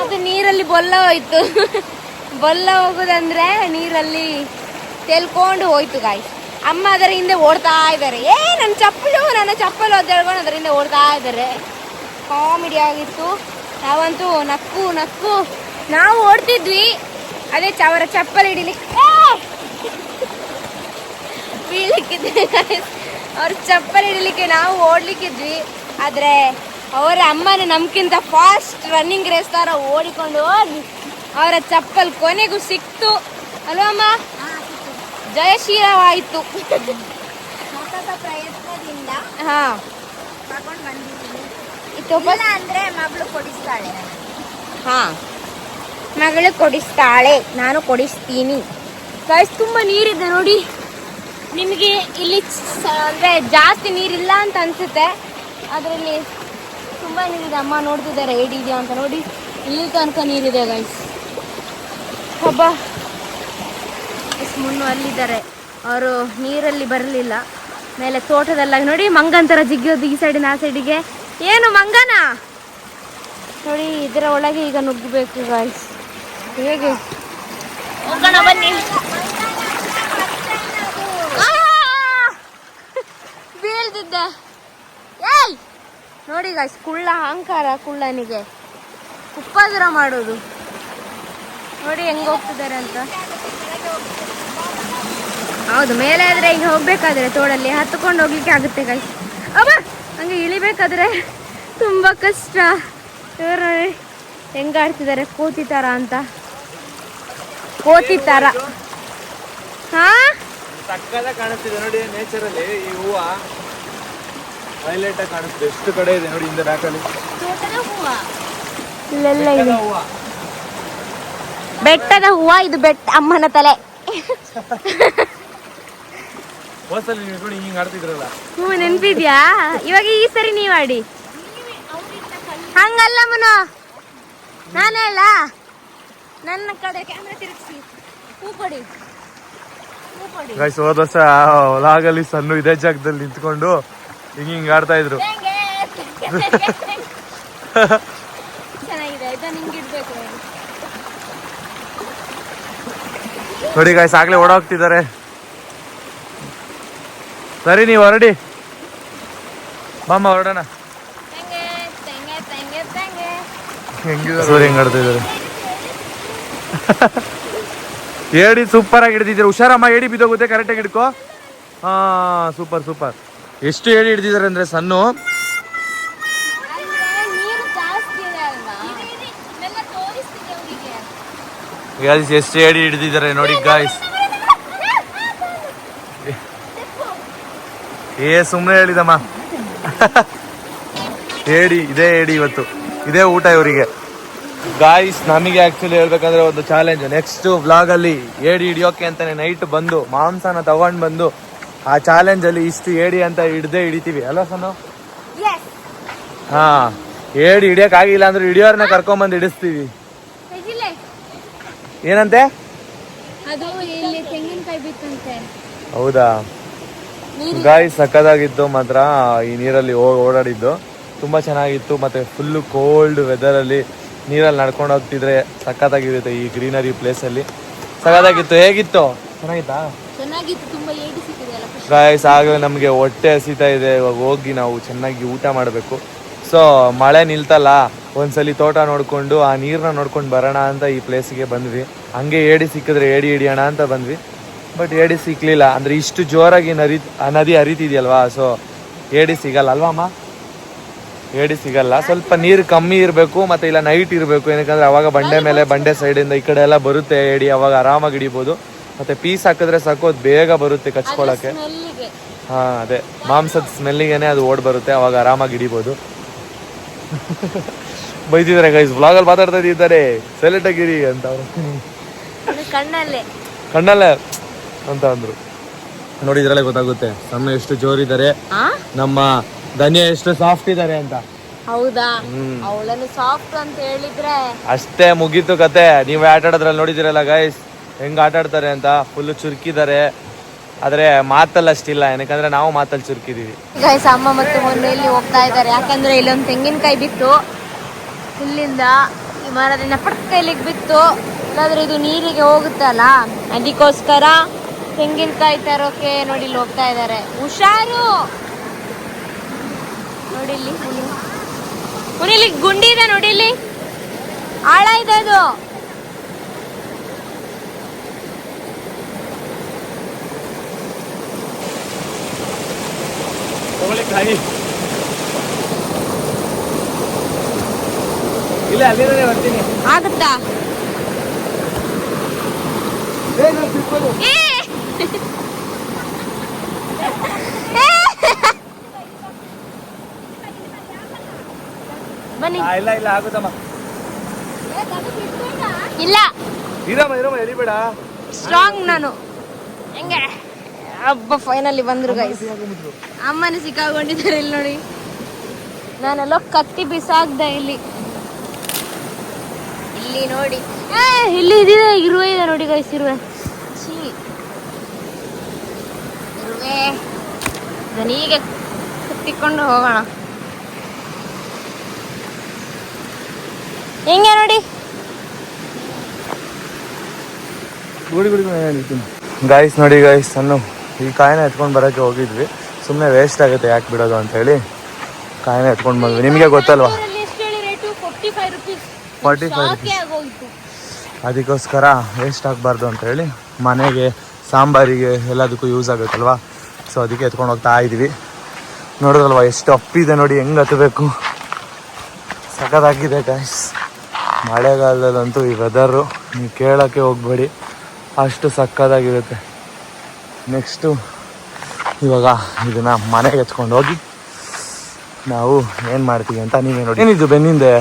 ಅದು ನೀರಲ್ಲಿ ಬೊಲ್ಲ ಹೋಯ್ತು. ಬೊಲ್ಲ ಹೋಗುದಂದ್ರೆ ನೀರಲ್ಲಿ ತೆಲ್ಕೊಂಡು ಹೋಯ್ತು ಗಾಯ್ ಅಮ್ಮ ಅದರ ಹಿಂದೆ ಓಡ್ತಾ ಇದ್ದಾರೆ. ಏ ನನ್ನ ಚಪ್ಪಲು ನನ್ನ ಚಪ್ಪಲು ಅಂತ ಹೇಳ್ಕೊಂಡು ಅದರ ಹಿಂದೆ ಓಡ್ತಾ ಇದ್ದಾರೆ. ಕಾಮಿಡಿ ಆಗಿತ್ತು. ನಾವಂತೂ ನಕ್ಕು ನಕ್ಕು. ನಾವು ಓಡ್ತಿದ್ವಿ. ಅದೇ ಚಾವರ ಚಪ್ಪಲ್ ಹಿಡಿಲಿಕ್ಕೆ. ಬೀಳಲಿಕ್ಕಿದ್ವಿ ಅವ್ರ ಚಪ್ಪಲ್ ಇಡಲಿಕ್ಕೆ ನಾವು ಓಡ್ಲಿಕ್ಕಿದ್ವಿ. ಆದರೆ ಅವರ ಅಮ್ಮನ ನಮ್ಗಿಂತ ಫಾಸ್ಟ್ ರನ್ನಿಂಗ್ ರೇಸ್ ಥರ ಓಡಿಕೊಂಡು ಹೋಗಿ ಅವರ ಚಪ್ಪಲ್ ಕೊನೆಗೂ ಸಿಕ್ತು. ಅಲ್ವಾ ಅಮ್ಮ? ಜಯಶೀಲವಾಯಿತು. ಪ್ರಯತ್ನದಿಂದ ಹಾ. ಅಂದ್ರೆ ಮಗಳು ಕೊಡಿಸ್ತಾಳೆ. ಹಾ. ಮಗಳು ಕೊಡಿಸ್ತಾಳೆ. ನಾನು ಕೊಡಿಸ್ತೀನಿ. ಕೈಸ್ ತುಂಬಾ ನೀರಿದೆ ನೋಡಿ. ನಿಮಗೆ ಇಲ್ಲಿ ಅಂದರೆ ಜಾಸ್ತಿ ನೀರಿಲ್ಲ ಅಂತ ಅನಿಸುತ್ತೆ. ಅದರಲ್ಲಿ ತುಂಬ ನೀರಿದೆ. ಅಮ್ಮ ನೋಡ್ತಿದ್ದಾರೆ ಏಡಿದೆಯಾ ಅಂತ ನೋಡಿ. ಇಲ್ಲಿ ತನಕ ನೀರಿದೆ ಗೈಸ್ ಎಸ್, ಮುನ್ನು ಅಲ್ಲಿದ್ದಾರೆ. ಅವರು ನೀರಲ್ಲಿ ಬರಲಿಲ್ಲ. ಮೇಲೆ ತೋಟದಲ್ಲ ನೋಡಿ, ಮಂಗಂತರ ಜಿಗ್ಗೋದು ಈ ಸೈಡಿನ ಆ ಸೈಡಿಗೆ ಏನು, ಮಂಗನ? ನೋಡಿ, ಇದರ ಒಳಗೆ ಈಗ ನುಗ್ಗಬೇಕು ಗಾಯ್ಸ್ ಹೇಗೆ? ಬನ್ನಿ ಆ! ಏಯ್! ನೋಡಿ ಗಾಯ್ಸ್ ಕುಳ್ಳ ಅಹಂಕಾರ ಕುಳ್ಳನಿಗೆ. ಉಪದ್ರ ಮಾಡೋದು. ನೋಡಿ ಹೆಂಗೆ ಹೋಗ್ತಿದ್ದಾರೆ ಅಂತ. ಹೌದು ಮೇಲೆ ಆದ್ರೆ ಈಗ ಹೋಗ್ಬೇಕಾದ್ರೆ ತೋಡಲ್ಲಿ ಹತ್ಕೊಂಡು ಹೋಗ್ಲಿಕ್ಕೆ ಆಗುತ್ತೆ ಗಾಯ್ಸ್ ಅಬ್ಬ! ಹಂಗೆ ಇಳಿಬೇಕಾದ್ರೆ ತುಂಬಾ ಕಷ್ಟ. ಇವರು ಹೆಂಗಾಡ್ತಿದ್ದಾರೆ ಕೋತಿ ಥರ ಅಂತ. ಕೋತಿ ಥರ ಹಾ? ಕಾಣಿಸ್ತಿದೆ ನೋಡಿ ನೇಚರ್ ಅಲ್ಲಿ ಈ ಹೂವ. ಹೈಲೈಟ್ ಆಗಿ ಕಾಣಿಸ್ತದೆ. ಎಷ್ಟು ಕಡೆ ಇದೆ ನೋಡಿ ಹಿಂದೆ ಬ್ಯಾಕಲ್ಲಿ ಇಲ್ಲೆಲ್ಲ ಇದೆ ಬೆಟ್ಟದ ಹೂವ. ಇದು ಬೆಟ್ಟ ಅಮ್ಮನ ತಲೆ. ಹೋಸಲ್ಲಿ ನೀವು ನೋಡಿ ಹಿಂಗೆ ಆಡ್ತಿದ್ರಲ್ಲ. ಹ್ಞೂ ನೆನ್ಪಿದ್ಯಾ? ಇವಾಗ ಈ ಸರಿ ನೀವು ಆಡಿ. ಹಂಗಲ್ಲ ಮನು. ನಾನು ಹೇಳ. ನನ್ನ ಕಡೆ ಕ್ಯಾಮ್ರಾ ತಿರುಗಿಸಿ. ಹೂ ಕೊಡಿ. ಗೈಸ್ ಹೋದ ವರ್ಷ ಹೊಲಾಗಲಿ ಸಣ್ಣ ಇದೇ ಜಾಗದಲ್ಲಿ ನಿಂತ್ಕೊಂಡು ಹಿಂಗೆ ಹಿಂಗೆ ಆಡ್ತಾ ಇದ್ರು. [laughs] ನೋಡಿ ಗಾಯ್ಸ್ ಆಗ್ಲೇ ಓಡೋಗ್ತಿದ್ದಾರೆ ಸರಿ ನೀವು ಹೊರಡಿ. ಬಾಮ್ಮ ಹೊರಡೋಣ. ಹೆಂಗ್ ಇದ್ದಾರೆ? [laughs] ಏಡಿ ಸೂಪರ್ ಆಗಿ ಹಿಡಿದಿದ್ದಾರೆ. ಹುಷಾರಮ್ಮ ಏಡಿ ಬಿದ್ದೋಗುತ್ತೆ ಕರೆಕ್ಟಾಗಿ ಹಿಡ್ಕೋ. ಹಾ ಸೂಪರ್ ಸೂಪರ್ ಎಷ್ಟು ಹೇಳಿ ಹಿಡಿದಿದ್ದಾರೆ ಅಂದ್ರೆ ಸಣ್ಣ ಗಾಯ್ಸ್ ಎಷ್ಟು ಹೇಳಿ ಹಿಡಿದಿದ್ದಾರೆ ನೋಡಿ ಗಾಯ್ಸ್ ಏ ಸುಮ್ಮನೆ ಹೇಳಿದಮ್ಮ. ಹೇಳಿ, ಇದೇ ಹೇಳಿ ಇವತ್ತು. ಇದೇ ಊಟ ಇವರಿಗೆ. ಗಾಯ್ಸ್ ನಮಗೆ ಆಕ್ಚುಲಿ ಹೇಳ್ಬೇಕಂದ್ರೆ ಒಂದು ಚಾಲೆಂಜ್ ನೆಕ್ಸ್ಟ್ ವ್ಲಾಗಲ್ಲಿ ಏಡಿ ಹಿಡಿಯೋಕೆ ಅಂತಾನೆ ನೈಟ್ ಬಂದು, ಮಾಂಸನ ತಗೊಂಡ್ ಬಂದು ಆ ಚಾಲೆಂಜ್ ಅಲ್ಲಿ ಇಷ್ಟು ಏಡಿ ಅಂತ ಹಿಡ್ದೇ ಹಿಡಿತೀವಿ. ಅಲ್ವಾ ಸನು? ಹಾ. ಏಡಿ ಹಿಡಿಯಕ್ ಆಗಿಲ್ಲ ಅಂದ್ರೆ ಹಿಡಿಯೋರ್ನ ಕರ್ಕೊಂಡ್ ಬಂದು ಹಿಡಿಸ್ತೀವಿ ಏನಂತೆ? ಹೌದಾ? ಗಾಯ್ ಸಕ್ಕದಾಗಿತ್ತು ಮಾತ್ರ ಈ ನೀರಲ್ಲಿ ಓಡಾಡಿದ್ದು. ತುಂಬಾ ಚೆನ್ನಾಗಿತ್ತು ಮತ್ತೆ ಫುಲ್ಲು ಕೋಲ್ಡ್ ವೆದರ್ ಅಲ್ಲಿ ನೀರಲ್ಲಿ ನಡ್ಕೊಂಡು ಹೋಗ್ತಿದ್ರೆ ಸಕ್ಕತ್ತಾಗಿರುತ್ತೆ ಈ ಗ್ರೀನರಿ ಪ್ಲೇಸ್ ಅಲ್ಲಿ. ಸಕ್ಕತ್ತಾಗಿತ್ತು ಹೇಗಿತ್ತು? ಚೆನ್ನಾಗಿತ್ತಾ? ಚೆನ್ನಾಗಿತ್ತು ತುಂಬಾ ಗಾಯ್ಸ್ ಆಗಲೇ ನಮಗೆ ಹೊಟ್ಟೆ ಹಸಿತಾ ಇದೆ. ಇವಾಗ ಹೋಗಿ ನಾವು ಚೆನ್ನಾಗಿ ಊಟ ಮಾಡಬೇಕು. ಸೊ ಮಳೆ ನಿಲ್ತಲ್ಲ, ಒಂದ್ಸಲಿ ತೋಟ ನೋಡಿಕೊಂಡು, ಆ ನೀರನ್ನ ನೋಡ್ಕೊಂಡು ಬರೋಣ ಅಂತ ಈ ಪ್ಲೇಸಿಗೆ ಬಂದ್ವಿ. ಹಂಗೆ ಏಡಿ ಸಿಕ್ಕಿದ್ರೆ ಏಡಿ ಹಿಡಿಯೋಣ ಅಂತ ಬಂದ್ವಿ. ಬಟ್ ಏಡಿ ಸಿಕ್ಕಲಿಲ್ಲ ಅಂದರೆ ಇಷ್ಟು ಜೋರಾಗಿ ನರಿ ಆ ನದಿ ಹರಿತಿದೆಯಲ್ವಾ? ಸೊ ಏಡಿ ಸಿಗಲ್ಲ ಅಲ್ವಾ ಅಮ್ಮ? ಏಡಿ ಸಿಗಲ್ಲ. ಸ್ವಲ್ಪ ನೀರು ಕಮ್ಮಿ ಇರಬೇಕು, ಮತ್ತು ಇಲ್ಲ ನೈಟ್ ಇರಬೇಕು. ಏನಕ್ಕಂದ್ರೆ ಅವಾಗ ಬಂಡೆ ಮೇಲೆ, ಬಂಡೆ ಸೈಡಿಂದ ಈ ಕಡೆ ಎಲ್ಲ ಬರುತ್ತೆ ಏಡಿ. ಅವಾಗ ಆರಾಮಾಗಿ ಹಿಡಿಬೋದು. ಮತ್ತೆ ಪೀಸ್ ಹಾಕಿದ್ರೆ ಸಾಕು ಅದು ಬೇಗ ಬರುತ್ತೆ ಕಚ್ಕೊಳಕ್ಕೆ ಹಾ ಅದೇ. ಮಾಂಸದ ಸ್ಮೆಲ್ಲಿಗೆನೆ ಅದು ಓಡ್ ಬರುತ್ತೆ ಅವಾಗ ಆರಾಮಾಗಿ ಹಿಡಿಬೋದು. [laughs] ಬೈದಿದ್ರೆ ಗೈಸ್ ವ್ಲಾಗಲ್ಲಿ ಮಾತಾಡ್ತಾ ಇದ್ದಾರೆ ಸೆಲೆಟ್ ಆಗಿರಿ ಅಂತ ಅವ್ರು. ಕಣ್ಣಲ್ಲೇ. ಕಣ್ಣಲ್ಲೇ ಅಂತ ಅಂದ್ರು. ನೋಡಿ ಇದ್ರಲ್ಲೇ ಗೊತ್ತಾಗುತ್ತೆ ನಮ್ಮ ಎಷ್ಟು ಜೋರಿದ್ದಾರೆ ಇದಾರೆ ನಮ್ಮ ಧನ್ಯ ಎಷ್ಟು ಸಾಫ್ಟ್ ಇದ್ದಾರೆ ಅಂತ. ಹೌದಾ? ಹ್ಮ್. ಅವಳನ್ನು ಸಾಫ್ಟ್ ಅಂತ ಹೇಳಿದ್ರೆ. ಅಷ್ಟೇ ಮುಗೀತು ಕತೆ. ನೀವೇ ಆಟ ಆಡೋದ್ರಲ್ಲಿ ನೋಡಿದಿರಲ್ಲ ಗೈಸ್ ಹೆಂಗ್ ಆಟ ಆಡ್ತಾರೆ ಅಂತ ಫುಲ್ ಚುರುಕಿದ್ದಾರೆ. ಆದ್ರೆ ಮಾತಲ್ಲಿ ಅಷ್ಟಿಲ್ಲ, ಏನಕ್ಕಂದ್ರೆ ನಾವು ಮಾತಲ್ಲಿ ಚುರುಕಿದೀವಿ. ಗೈಸ್ ಅಮ್ಮ ಮತ್ತು ಮೊನ್ನೆ ಇಲ್ಲಿ ಹೋಗ್ತಾ ಇದ್ದಾರೆ. ಯಾಕಂದ್ರೆ ಇಲ್ಲೊಂದು ತೆಂಗಿನಕಾಯಿ ಬಿತ್ತು. ಇಲ್ಲಿಂದ ಈ ಮರದಿಂದ ಪಟ್ಟ ಇಲ್ಲಿಗೆ ಬಿತ್ತು. ಇಲ್ಲಾಂದ್ರೆ ಇದು ನೀರಿಗೆ ಹೋಗುತ್ತಲ್ಲ? ಅದಕ್ಕೋಸ್ಕರ ತೆಂಗಿನಕಾಯಿ ತರೋಕೆ ನೋಡಿ ಇಲ್ಲಿ ಹೋಗ್ತಾ ಇದ್ದಾರೆ. ಹುಷಾರು! ನೋಡಿ ಇಲ್ಲಿ ಗುಂಡಿ ಇದೆ ನೋಡಿ ಇಲ್ಲಿ. ಆಳ ಇದೆ ಅದು. ಇಲ್ಲ ಅಲ್ಲಿರೋನೆ ಬರ್ತೀನಿ. ಆಗುತ್ತಾ! ಬನ್ನಿ. ಇಲ್ಲ ಇಲ್ಲ ಆಗುತ್ತಮ್ಮ. ಇಲ್ಲ. ಇರಮ್ಮ ಇರಮ್ಮ ಎಳಿಬೇಡ. ಸ್ಟ್ರಾಂಗ್ ನಾನು. ಹೆಂಗೆ ಹಬ್ಬ ಫೈನಲಿ ಬಂದ್ರು ಗೈಸ್ ಅಮ್ಮನ ಸಿಕ್ಕಾಕೊಂಡಿದ್ದಾರೆ ಇಲ್ಲಿ ನೋಡಿ. ನಾನೆಲ್ಲ ಕತ್ತಿ ಬಿಸಾಕ್ದೆ ಇಲ್ಲಿ. ಇಲ್ಲಿ ನೋಡಿ. ಇಲ್ಲಿ ಇದಿದೆ, ಇರುವೆ ಇದೆ ನೋಡಿ ಗೈಸ್ ಇರುವೆ. ಇರುವೆ. ಕುತ್ತಿಕೊಂಡು ಹೋಗೋಣ. ಹೆಂಗೆ ನೋಡಿ? ಗಾಯ್ಸ್ ನೋಡಿ ಗಾಯ್ಸ್ ಸಣ್ಣ ಈ ಕಾಯಿನ ಎತ್ಕೊಂಡು ಬರೋಕ್ಕೆ ಹೋಗಿದ್ವಿ. ಸುಮ್ಮನೆ ವೇಸ್ಟ್ ಆಗುತ್ತೆ ಯಾಕೆ ಬಿಡೋದು ಅಂಥೇಳಿ ಕಾಯಿನ ಎತ್ಕೊಂಡು ಬಂದ್ವಿ. ನಿಮಗೆ ಗೊತ್ತಲ್ವಾ? ಫಾರ್ಟಿ ಫೈವ್ ರುಪೀಸ್ ಅದಕ್ಕೋಸ್ಕರ ವೇಸ್ಟ್ ಆಗಬಾರ್ದು ಅಂತ ಹೇಳಿ ಮನೆಗೆ ಸಾಂಬಾರಿಗೆ ಎಲ್ಲದಕ್ಕೂ ಯೂಸ್ ಆಗುತ್ತಲ್ವಾ? ಸೊ ಅದಕ್ಕೆ ಎತ್ಕೊಂಡು ಹೋಗ್ತಾ ಇದ್ವಿ. ನೋಡೋದಲ್ವ ಎಷ್ಟು ಅಪ್ಪಿದೆ ನೋಡಿ ಹೆಂಗೆ ಹತ್ತಬೇಕು ಸಖತ್ತಾಗಿದೆ ಗಾಯ್ಸ್ ಮಳೆಗಾಲದಲ್ಲಂತೂ ಈ ವೆದರು ನೀವು ಕೇಳೋಕ್ಕೆ ಹೋಗಬೇಡಿ. ಅಷ್ಟು ಸಕ್ಕತ್ತಾಗಿರುತ್ತೆ ನೆಕ್ಸ್ಟು ಇವಾಗ ಇದನ್ನು ಮನೆಗೆ ಹಚ್ಕೊಂಡು ಹೋಗಿ ನಾವು ಏನು ಮಾಡ್ತೀವಿ ಅಂತ ನೀವೇ ನೋಡಿ. ಏನಿದು ಬೆನ್ನಿಂದೆ?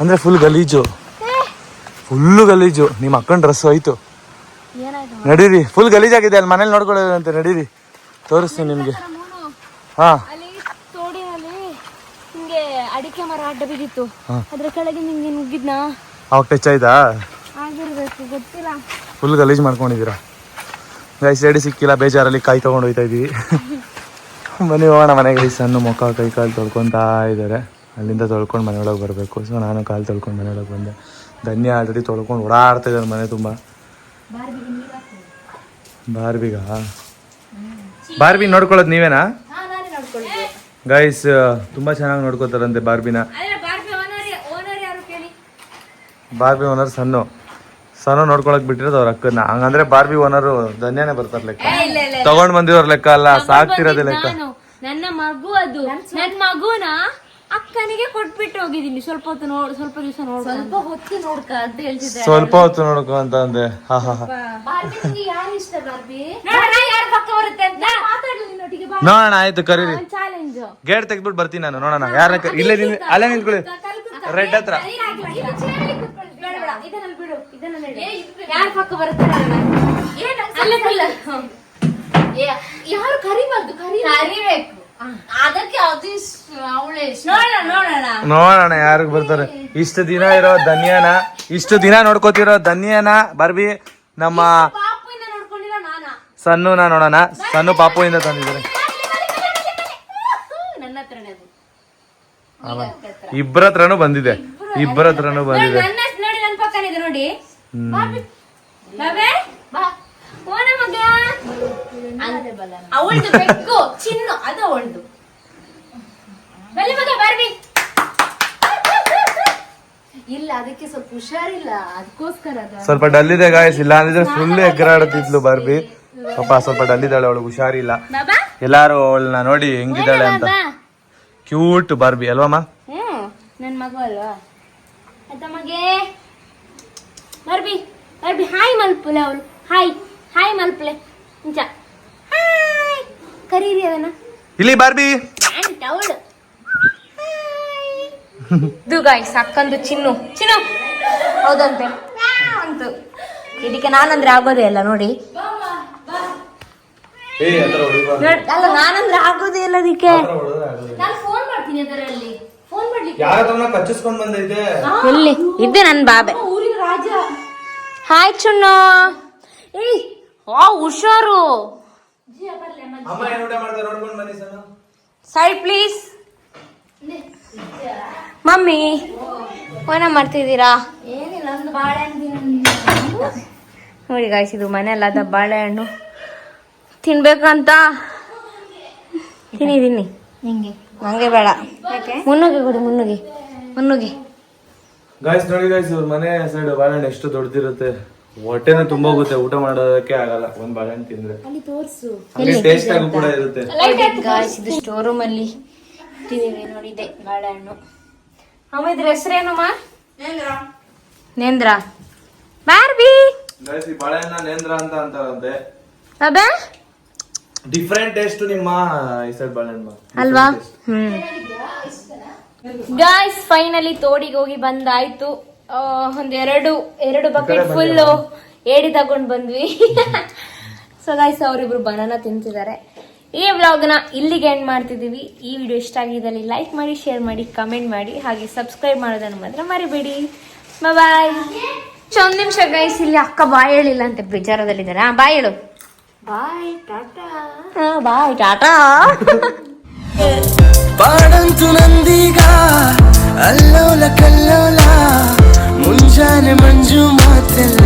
ಅಂದರೆ ಫುಲ್ ಗಲೀಜು. ಫುಲ್ಲು ಗಲೀಜು. ನಿಮ್ಮ ಅಕ್ಕನ ಡ್ರೆಸ್ ಹೋಯ್ತು. ನಡೀರಿ ಫುಲ್ ಗಲೀಜಾಗಿದೆ. ಅಲ್ಲಿ ಮನೇಲಿ ನೋಡ್ಕೊಳ್ಳೋದಂತೆ ನಡೀರಿ. ತೋರಿಸ್ತೀನಿ ನಿಮಗೆ. ಹಾಂ. ಅಡಿಕೆ ಮರ ಅಡ್ಡ ಬಿದ್ದಿತ್ತು. ಅದ್ರ ಕೆಳಗೆ ನಿಂಗೆ ನುಗ್ಗಿದ್ನಾ? ಅವಾಗ ಟಚ್ ಆಯ್ತಾ? ಆಗಿರ್ಬೇಕು ಗೊತ್ತಿಲ್ಲ. ಫುಲ್ ಗಲೀಜ್ ಮಾಡ್ಕೊಂಡಿದ್ದೀರಾ? ಗೈಸ್ ರೆಡಿ ಸಿಕ್ಕಿಲ್ಲ ಬೇಜಾರಲ್ಲಿ ಕಾಯಿ ತಗೊಂಡು ಹೋಯ್ತಾ ಇದೀವಿ. ಬನ್ನಿ ಹೋಗೋಣ ಮನೆಗೆ. ಸಣ್ಣ ಮುಖ ಕೈ ಕಾಲು ತೊಳ್ಕೊತಾ ಇದ್ದಾರೆ. ಅಲ್ಲಿಂದ ತೊಳ್ಕೊಂಡು ಮನೆಯೊಳಗೆ ಬರಬೇಕು. ಸೊ ನಾನು ಕಾಲು ತೊಳ್ಕೊಂಡು ಮನೆಯೊಳಗೆ ಬಂದೆ. ಧನ್ಯ ಆಲ್ರೆಡಿ ತೊಳ್ಕೊಂಡು ಓಡಾಡ್ತಾ ಇದ್ದಾರೆ ಮನೆ ತುಂಬ. ಬಾರ್ಬಿಗ? ಬಾರ್ಬಿ ನೋಡ್ಕೊಳ್ಳೋದು ನೀವೇನಾ? ಗೈಸ್ ತುಂಬ ಚೆನ್ನಾಗಿ ನೋಡ್ಕೋತಾರಂತೆ ಬಾರ್ಬಿನ. Barbie owner son. ಸನ್ನು ನೋಡ್ಕೊಳಕ್ ಬಿಟ್ಟಿರೋದು ಅವ್ರ ಅಕ್ಕನ ಹಂಗಂದ್ರೆ ಬಾರ್ಬಿ ಓನರು ಧನ್ಯನೇ ಬರ್ತಾರ ಲೆಕ್ಕ. ತಗೊಂಡ್ ಬಂದಿರೋರ್ ಲೆಕ್ಕ ಅಲ್ಲ ಸಾಕ್ತಿರೋದೇ ಲೆಕ್ಕ. ನಾನು. ನನ್ನ ಮಗು ಅದು. ನನ್ನ ಮಗುನ ಅಕ್ಕನಿಗೆ ಕೊಟ್ಬಿಟ್ಟು ಹೋಗಿದ್ದೀನಿ. ಸ್ವಲ್ಪ ಹೊತ್ತು ನೋಡ್ ಸ್ವಲ್ಪ ದಿವಸ ನೋಡ್ ಸ್ವಲ್ಪ ಹೊತ್ತು ನೋಡ್ಕ ಅಂತ ಹೇಳ್ತಿದ್ದೆ ಸ್ವಲ್ಪ ಹೊತ್ತು ನೋಡ್ಕೊ ಅಂತ ಅಂದೆ. ಹಾ ಇಷ್ಟ ಬಾರ್ಬಿ ನೋಡೋಣ ಯಾರು ಪಕ್ಕ ಬರುತ್ತೆ ಅಂತ? ನೋಡೋಣ ಆಯ್ತು ಕರೀರಿ. ಚಾಲೆಂಜ್ ಗೇಟ್ ತೆಗ್ದ್ಬಿಟ್ಟು ಬರ್ತೀನಿ ನಾನು. ನೋಡೋಣ ಯಾರ ಇಲ್ಲೇ ಇಲ್ಲ ಅಲ್ಲೇ ನಿಂತ್ಕೊಳ್ಳಿ. ರೆಡ್ ಹತ್ರ. ಯಾರು ಪಕ್ಕ ಅಲ್ಲೇ ಅಲ್ಲ. ಯಾರು ಕರಿಬಾರ್ದು ಕರಿಬೇಕು. ಅದಕ್ಕೆ ಅವಳೆ ನೋಡೋಣ ನೋಡೋಣ. ನೋಡೋಣ ಯಾರಿಗ್ ಬರ್ತಾರೆ. ಇಷ್ಟು ದಿನ ಇರೋ ಧನ್ಯನ ಇಷ್ಟು ದಿನ ನೋಡ್ಕೋತಿರೋ ಧನ್ಯನ ಬರ್ಬಿ ನಮ್ಮ ಸಣ್ಣ ನಾ ನಾನ. ಸಣ್ಣನ ನೋಡೋಣ. ಸಣ್ಣ ಪಾಪು ತಂದಿದ್ದಾರೆ. ನನ್ನ ಅದು. ಇಬ್ಬರ ಹತ್ರನು ಬಂದಿದೆ. ಇಬ್ಬರ ಹತ್ರನೂ ಬಂದಿದೆ. ಪಕ್ಕನೇ ಇದೆ ನೋಡಿ. ಹ್ಮ್. ಬಾಬೆ. ಬಾ. ಓನ ಮಗ. ಅವಳ್ದು ಬೆಕ್ಕು ಚಿನ್ನು ಅದು ಅವಳ್ದು. ಬಲ್ಲಿ ಮಗ ಬರ್ಬಿ ಇಲ್ಲ ಅದಕ್ಕೆ ಸ್ವಲ್ಪ ಹುಷಾರಿಲ್ಲ. ಅದಕ್ಕೋಸ್ಕರ ಅದು. ಸ್ವಲ್ಪ ಡಲ್ ಇದೆ ಗಾಯಸ್ ಇಲ್ಲ ಅಂದ್ರೆ ಫುಲ್ ಎಗ್ರಾಡುತ್ತಿದ್ಲು ಬರ್ಬಿ. ಪಾಪ ಸ್ವಲ್ಪ ಡಲ್ ಇದ್ದಾಳೆ ಅವಳು ಹುಷಾರಿಲ್ಲ. ಬಾಬಾ. ಎಲ್ಲಾರು ಅವಳನ್ನ ನೋಡಿ ಹೆಂಗಿದ್ದಾಳೆ ಅಂತ. ಕ್ಯೂಟ್ ಬಾರ್ಬಿ ಅಲ್ವಮ್ಮ ಮಗು ಅಲ್ವಾ? ಬರ್ಬಿ ಬರ್ಬಿ. ಹಾಯ್ ಮಲ್ಪುಲೆ ಅವಳು ಹಾಯ್ ಹಾಯ್ ಮಲ್ಪುಲೆ. ನಿಜ ಹಾಯ್ ಕರೀರಿ ಅದನ್ನ. ಇಲ್ಲಿ ಬಾರ್ಬಿ. ಅವಳು [laughs] ಇದು ಗಾಯ್ಸ್ ಅಕ್ಕಂದು ಚಿನ್ನು. ಚಿನ್ನು. ಹೌದಂತೆ. ಅಂತು ಇದಕ್ಕೆ ನಾನಂದ್ರೆ ಆಗೋದೇ ಇಲ್ಲ ನೋಡಿ. ನೋಡ್- ಅಲ್ಲ ನಾನಂದ್ರೆ ಆಗೋದೇ ಇಲ್ಲ ಅದಕ್ಕೆ. ನಾನು ಫೋನ್ ಮಾಡ್ತೀನಿ ಅದರಲ್ಲಿ. ಫೋನ್ ಮಾಡ್ಲಿಕ್ಕೆ ಯಾರ ಕಚ್ಚಿಸ್ಕೊಂಡ್ ಬಂದೈತೆ? ಎಲ್ಲಿ ಇದೆ ನನ್ ಬಾಬೆ. ಊರಿನ ರಾಜ. ಹಾಯ್ ಚುಣ್ಣು. ಏಯ್ ಆ ಹುಷಾರು. ಅಮ್ಮ ಏನ್ ಊಟ ಮಾಡ್ತಾರೆ ನೋಡ್ಕೊಂಡ್ ಬನ್ನಿ ಸಣ್ಣ. ಸೈಡ್ ಪ್ಲೀಸ್ ಮಮ್ಮಿ ಫೋನ ಮಾಡ್ತಿದ್ದೀರಾ? ಏನಿಲ್ಲ ಒಂದು ಬಾಳೆಹಣ್ಣು ನೋಡಿ ಗಾಯ್ಸ್ ಇದು ಮನೆಯಲ್ಲಾದ ಬಾಳೆಹಣ್ಣು. ತಿನ್ಬೇಕಂತ? ತಿನ್ನಿ ತಿನ್ನಿ. ನಿಂಗೆ. ನಂಗೆ ಬೇಡ. ಮುನ್ನುಗಿ ಕೊಡಿ ಮುನ್ನುಗಿ ಮುನ್ನುಗಿ ಗಾಯ್ಸ್ ನೋಡಿ ಗಾಯ್ಸ್ ಇವ್ರ ಮನೆ ಸೈಡ್ ಬಾಳೆಹಣ್ಣು ಎಷ್ಟು ದೊಡ್ಡದಿರುತ್ತೆ. ಹೊಟ್ಟೆನೂ ತುಂಬಾ ಹೋಗುತ್ತೆ. ಊಟ ಮಾಡೋದಕ್ಕೆ ಆಗಲ್ಲ. ಒಂದ್ ಬಾಳೆಹಣ್ಣು ತಿಂದ್ರೆ. ಅಲ್ಲಿ ಟೇಸ್ಟ್ ಆಗು ಕೂಡ ಇರುತ್ತೆ. ಗಾಯ್ಸ್ ಇದು ಸ್ಟೋರ್ ರೂಮ್ ಅಲ್ಲಿ ಇಟ್ಟಿದ್ದೀವಿ. ನೋಡಿದೆ ಬಾಳೆಹಣ್ಣು. ಅಮ್ಮ ಇದ್ರ ಹೆಸರೇನಮ್ಮ ನೇಂದ್ರ. ಬಾರ್ಬಿ ಗಾಯ್ಸ್ ಈ ಬಾಳೆಹಣ್ಣ ನೇಂದ್ರ ಅಂತ ಅಂತಾರಂತೆ. ಅಬ್ಬಾ. ಡಿಫ್ರೆಂಟ್ ಟೇಸ್ಟ್ ನಿಮ್ಮ ಬಾಳೆಹಣ್ಣು. ಅಲ್ವಾ? ಹ್ಮ್. ಗಾಯ್ಸ್ ಫೈನಲಿ ತೋಡಿಗೆ ಹೋಗಿ ಬಂದಾಯ್ತು. ಒಂದ್ ಎರಡು ಎರಡು ಬಕೆಟ್ ಫುಲ್ ಏಡಿ ತಗೊಂಡ್ ಬಂದ್ವಿ. [laughs] ಸೊ ಗಾಯ್ಸ್ ಅವರಿಬ್ರು ಬನಾನ ತಿಂತಿದ್ದಾರೆ. ಈ ವ್ಲಾಗ್ನ ಇಲ್ಲಿಗೆ ಎಂಡ್ ಮಾಡ್ತಿದೀವಿ ಈ ವಿಡಿಯೋ ಇಷ್ಟ ಆಗಿದ್ದಲ್ಲಿ ಲೈಕ್ ಮಾಡಿ ಶೇರ್ ಮಾಡಿ ಕಮೆಂಟ್ ಮಾಡಿ ಹಾಗೆ ಸಬ್ಸ್ಕ್ರೈಬ್ ಮಾಡೋದನ್ನು ಮಾತ್ರ ಮರಿಬೇಡಿ. ಬಾಯ್ ಒಂದ್ ನಿಮಿಷ ಗಾಯ್ಸ್ ಇಲ್ಲಿ ಅಕ್ಕ ಬಾಯ್ ಹೇಳಿಲ್ಲ ಅಂತ ಬೇಜಾರದಲ್ಲಿದ್ದಾರೆ. ಹಾ ಬಾಯ್ ಹೇಳು. Bye tata. Bye tata. పాడంతు అల్లోల కల్లోల ಮುಂಜಾನೆ ಮಂಜು ಮಾತೆಲ್ಲ